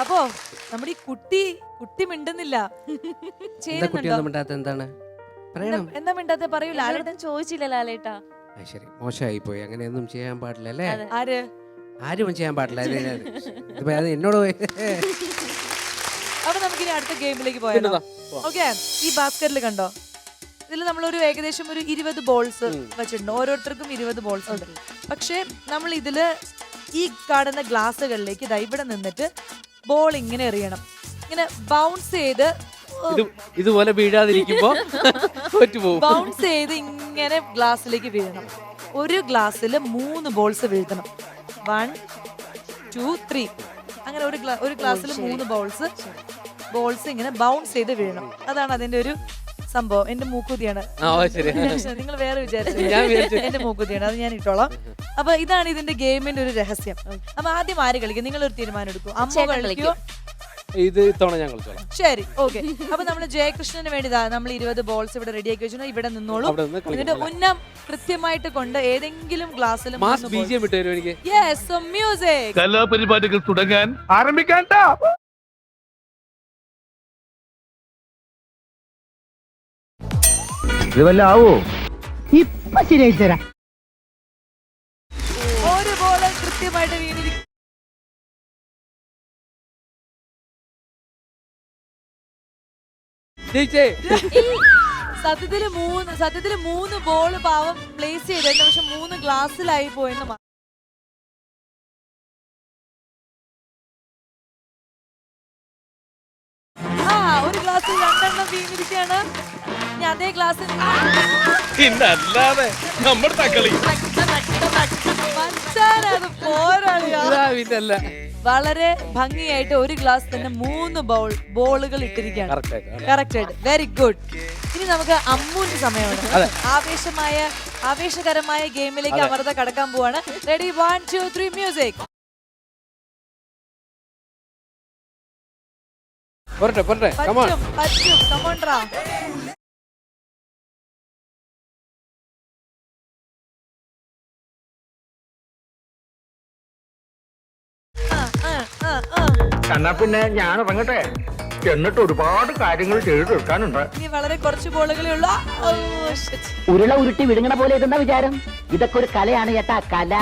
അപ്പോ നമ്മുടെ ഈ കുട്ടി കുട്ടി മിണ്ടുന്നില്ല. എന്താ കുട്ടി ഒന്നും മിണ്ടാത്ത എന്താണ്? പറയണം. എന്താ- മിണ്ടാത്തെ? പറയൂ ലാലേട്ടൻ. ചോദിച്ചില്ല ലാലേട്ടാ. ശരി. മോശമായി പോയി അങ്ങനെയൊന്നും ചെയ്യാൻ പാടില്ല അല്ലേ? ആര്? ആരും ചെയ്യാൻ പാടില്ല. അത് എന്നോട് പോയി. അപ്പൊ നമുക്ക് ഇനി അടുത്ത ഗെയിമിലേക്ക് പോയാലോ? ഓക്കെ. ഈ ബാസ്ക്കറ്റിൽ കണ്ടോ? ഇതിൽ നമ്മളൊരു ഏകദേശം ഒരു ഇരുപത് ബോൾസ് വെച്ചിട്ടുണ്ട്. ഓരോരുത്തർക്കും ഇരുപത് ബോൾസ് ഉണ്ട്. പക്ഷേ നമ്മൾ ഇതിൽ ഈ കാണുന്ന ഗ്ലാസ്സുകളിലേക്ക് ഇതാ ഇവിടെ നിന്നിട്ട് ബോൾ ഇങ്ങനെ എറിയണം. ഇങ്ങനെ ബൗൺസ് ചെയ്ത് ഇത് ഇതുപോലെ വീഴാതിരിക്കുമ്പോ ബൗൺസ് ചെയ്ത് ഇങ്ങനെ ഗ്ലാസ്സിലേക്ക് വീഴണം. ഒരു ഗ്ലാസ്സിൽ മൂന്ന് ബോൾസ് വീഴ്ത്തണം. വൺ ടു ത്രീ അങ്ങനെ ഒരു ഒരു ഗ്ലാസ്സിൽ മൂന്ന് ബോൾസ് ബോൾസ് ഇങ്ങനെ ബൗൺസ് ചെയ്ത് വീഴണം. അതാണ് അതിന്റെ ഒരു സംഭവം. എന്റെ മൂക്കുതിയാണ്. ആ ഓ, ശരി. നിങ്ങൾ വേറെ വിചാരിച്ചു. എന്റെ മൂക്കുതിയാണ്. അത് ഞാൻ ഇട്ടോളാം. അപ്പൊ ഇതാണ് ഇതിന്റെ ഗെയിമിന്റെ ഒരു രഹസ്യം. അപ്പൊ ആദ്യം ആര് കളിക്കും? നിങ്ങൾ ഒരു തീരുമാനം എടുക്കും. അമ്മ കളിക്കോ. ഇത് ഇത്തവണ ഞാൻ കളിച്ചോളാം. ശരി ഓക്കെ. അപ്പൊ നമ്മൾ ജയകൃഷ്ണന് വേണ്ടി നമ്മൾ ഇരുപത് ബോൾസ് ഇവിടെ റെഡി ആക്കി വെച്ചു ഇവിടെ നിന്നോളൂ. ഇതിന്റെ ഉന്നം കൃത്യമായിട്ട് കൊണ്ട് ഏതെങ്കിലും ഗ്ലാസ്സിൽ യെസ് മ്യൂസിക് കലാപരിപാടികൾ തുടങ്ങാൻ ആരംഭിക്കാൻ ഇത് വല്ല ആവോ ഇപ്പൊ ശരിയായി തരാം. ഒരു ബോൾ കൃത്യമായിട്ട് വീണിരിക്കും ജയിച്ചേ. സത്യത്തിൽ മൂന്ന് സത്യത്തിൽ മൂന്ന് ബോൾ പാവം പ്ലേസ് ചെയ്തിരുന്നു. പക്ഷെ മൂന്ന് ഗ്ലാസ്സിലായി പോയെന്ന് ആ ഒരു ഗ്ലാസ്സിൽ രണ്ടെണ്ണം വീണിരിക്കുകയാണ് ഇനി അതേ ഗ്ലാസ്സിൽ പിന്നല്ലാതെ നമ്മുടെ തക്കളി. പോരാളിയാ. വളരെ ഭംഗിയായിട്ട് ഒരു ഗ്ലാസ് തന്നെ മൂന്ന് ബൗൾ ബോളുകൾ ഇട്ടിരിക്കുകയാണ്. കറക്റ്റ് ആയിട്ട്. വെരി ഗുഡ് ഇനി നമുക്ക് അമ്മൂന്റെ സമയമാണ്. ആവേശമായ ആവേശകരമായ ഗെയിമിലേക്ക് അമൃത കടക്കാൻ പോവാണ്. Ready one two three music പോരട്ടെ പോരട്ടെ കമോൺ പറ്റും പറ്റും. എന്നാ പിന്നെ ഞാൻ ഇറങ്ങട്ടെ? എന്നിട്ട് ഒരുപാട് കാര്യങ്ങൾ ചെയ്തു തീർക്കാനുണ്ട്. ഇനി വളരെ കുറച്ച് ബോളുകളേ ഉള്ളൂ. ഓ, shit. ഉരുള ഉരുട്ടി വിഴുങ്ങണ പോലെ ഇതെന്താ വിചാരം? ഇതൊക്കെ ഒരു കലയാണ് ചേട്ടാ കല.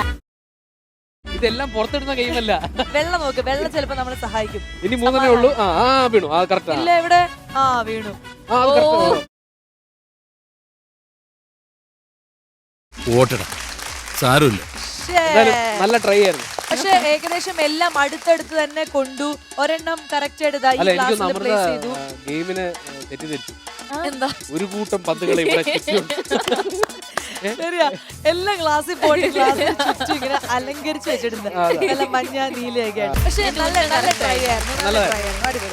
ഇതെല്ലാം പുറത്തിടുന്ന ഗെയിമല്ല വെള്ളം നോക്ക് വെള്ളം ചിലപ്പോ നമ്മളെ സഹായിക്കും. ഇനി മൂന്നെണ്ണേ ഉള്ളൂ. ആ ആ വീണു. ആ കറക്റ്റ് ഇല്ല ഇവിടെ ആ വീണു. ആ അത് ഓ. കറക്റ്റ് ഓട്ടട സാരമില്ല. എന്തായാലും നല്ല ട്രൈ ആയിരുന്നു. പക്ഷെ ഏകദേശം എല്ലാം അടുത്തടുത്ത് തന്നെ കൊണ്ടു. ഒരെണ്ണം കറക്റ്റ് ഇതാ ഈ അല്ല എനിക്ക് ഗ്ലാസ്സിൽ അമൃത പ്ലേസ് ചെയ്തു. ഗെയിമിനെ തെറ്റിദ്ധരിച്ചു. എന്താ? ഒരു കൂട്ടം പന്തുകളെ ഇവിടെ ചുറ്റിയുണ്ട്. ശരിയാ. എല്ലാ ഗ്ലാസ്സിൽ പോയിട്ട് ഇങ്ങനെ അലങ്കരിച്ച് വെച്ചിട്ടുണ്ട്. നല്ല മഞ്ഞ നീലയൊക്കെ ആയിട്ട്. പക്ഷെ നല്ല നല്ല ട്രൈ ആയിരുന്നു. നല്ല നല്ലതായിരുന്നു. ട്രൈ ആയിരുന്നു. അടിപൊളി.